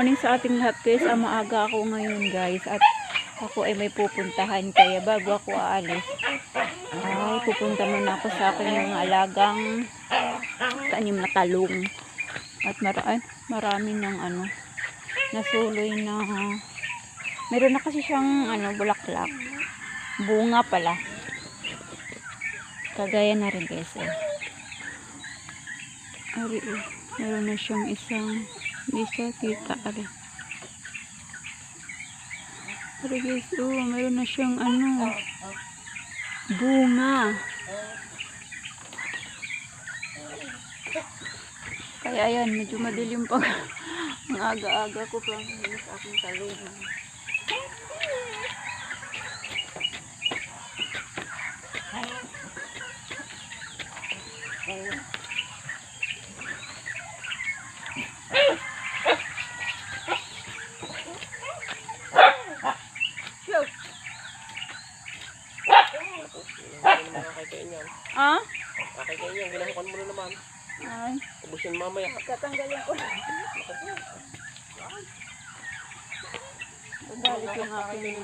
Morning sa ating lahat guys. Ah, maaga ako ngayon guys. At ako ay may pupuntahan. Kaya bago ako aalis, ay pupunta muna ako sa aking mga alagang tanim na talong. At mara ay, marami ng ano, nasuloy na meron na kasi siyang ano, bulaklak. Bunga pala. Kagaya na rin guys. Eh. Ari, meron na siyang isang hindi siya kita. Ari. Ari guys, oh, meron na siyang ano, bunga. Kaya ayan, medyo madilim pag ang aga-aga ko pa sa aking talungan. Yan. Ah? Nakakain yan. Ginahukan mo na naman. Ay, Ubusin mamaya. tatanggalin ko. Nagalit yung aking...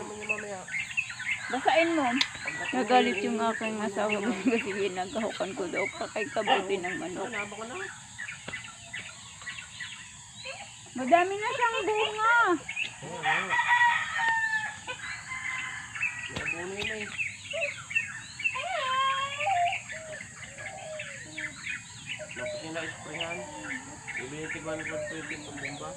Basain mo. Nagalit yung aking asawa ko kasi ginagahukan ko daw pakikabuti ng manok. Na. Madami na siyang bunga. Ayan, ayan. Nabuno yun yung na-sprayhan. Ibigay tigwan ko ito yung bomba.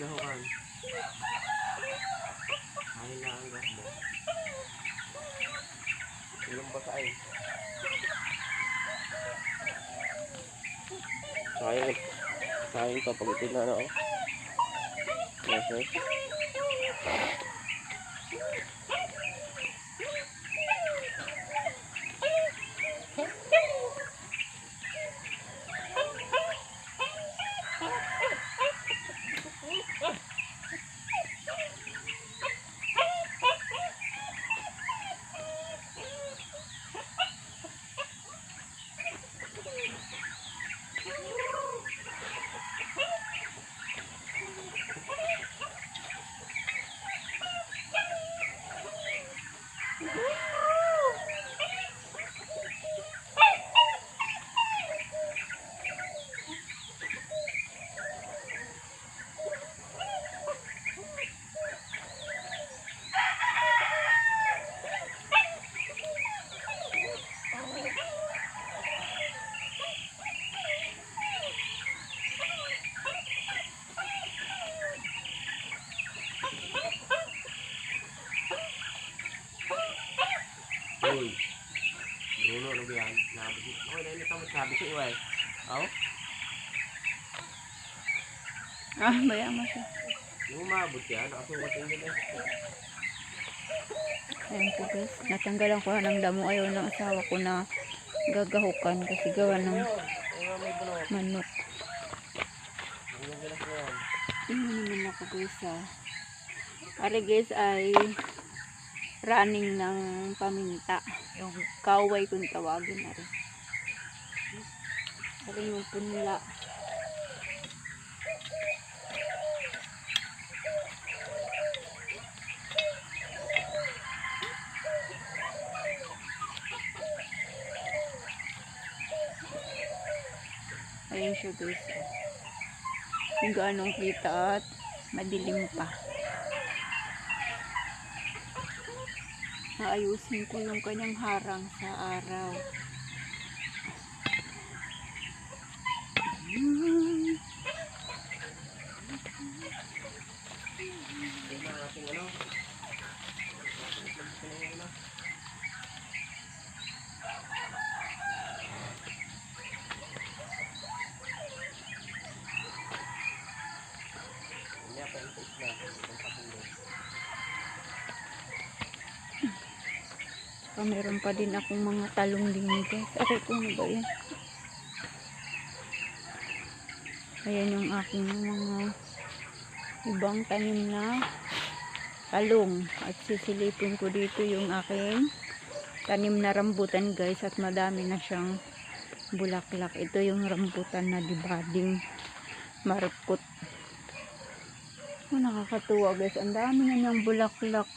Gahukan. Ay na ang gas mo. Ilang basain. Sayang. Sayang to pag ito na ano. oh. Message. Uy. Bruno, ano ba yan? Nabisi. Okay, sa iway. Oh? Ah, bayaan mo siya. Yung umabot yan, nakasukat yun yun eh. Ayan po guys. Natanggalan ko ng damo. Ayaw ng asawa ko na gagahukan kasi gawa ng manok. Yung. Tingnan naman ako guys ah. Pare guys ay running ng paminta. Yung kaway kung tawagin na rin. Pare yung punla. Ayun siya guys. Kung gaanong kita at madilim pa. Naayusin ko yung kanyang harang sa araw. Saka meron pa din akong mga talong din guys. Aray ko na ba yan? Ayan yung aking mga ibang tanim na talong. At sisilipin ko dito yung aking tanim na rambutan guys. At madami na siyang bulaklak. Ito yung rambutan na dibading marukot. Oh, nakakatuwa guys. Ang dami na niyang bulaklak.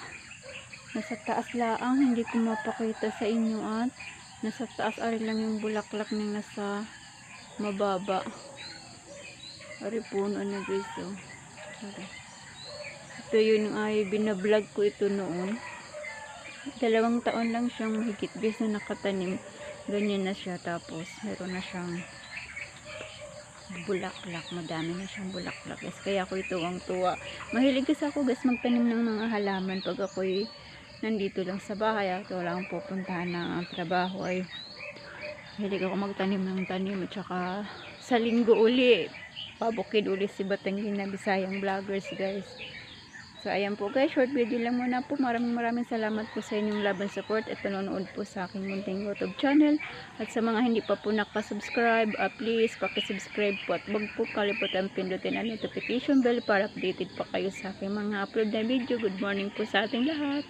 Nasa taas laang, hindi ko mapakita sa inyo at nasa taas ari lang yung bulaklak ng nasa mababa. Ari puno na guys oh. Ari. Ito yun ay binablog ko ito noon. Dalawang taon lang siyang mahigit guys na nakatanim. Ganyan na siya tapos meron na siyang bulaklak. Madami na siyang bulaklak guys. Kaya ako ito ang tuwa. Mahilig kasi ako guys magtanim ng mga halaman pag ako'y nandito lang sa bahay at wala akong pupuntahan ng trabaho ay hilig ako magtanim ng tanim at saka sa linggo uli pabukid uli si Batangin na Bisayang vloggers guys. So ayan po guys. Short video lang muna po. Maraming maraming salamat po sa inyong and support at panonood po sa aking munting youtube channel. At sa mga hindi pa po nakasubscribe uh, please pakisubscribe po at huwag po kalimutan pindutin ang notification bell para updated pa kayo sa aking mga upload na video. Good morning po sa ating lahat